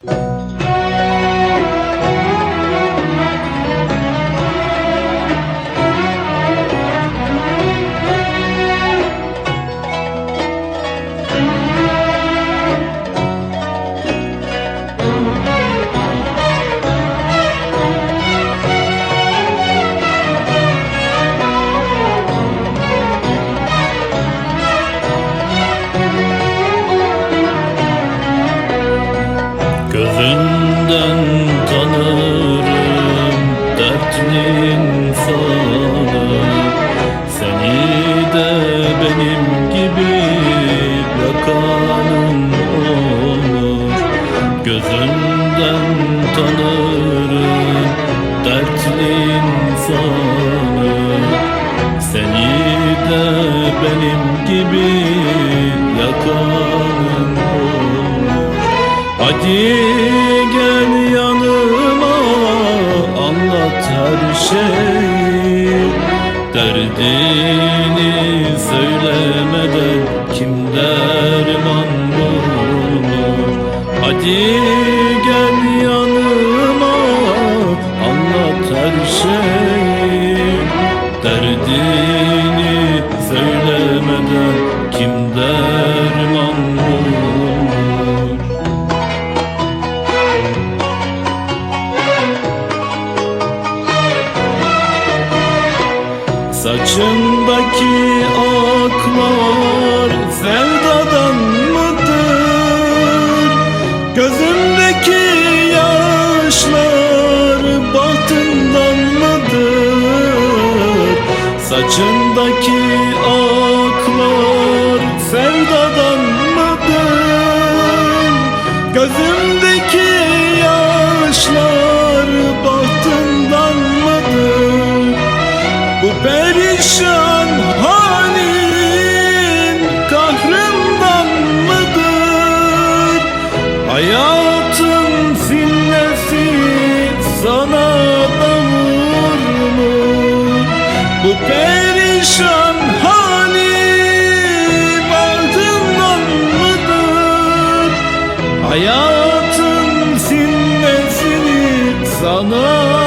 Gözünden dertli insanı Seni de benim gibi yakanın olur Gözünden tanırım dertli insanı Seni de benim gibi yakanın olur Hadi her şeyi Derdini söylemeden kim derman bulur Hadi Saçındaki aklar sevdadan mıdır? Gözümdeki yaşlar bahtından mıdır? Saçındaki aklar sevdadan mıdır? Gözümdeki Bu perişan halim ardından mıdır? Hayatın sinnesini sana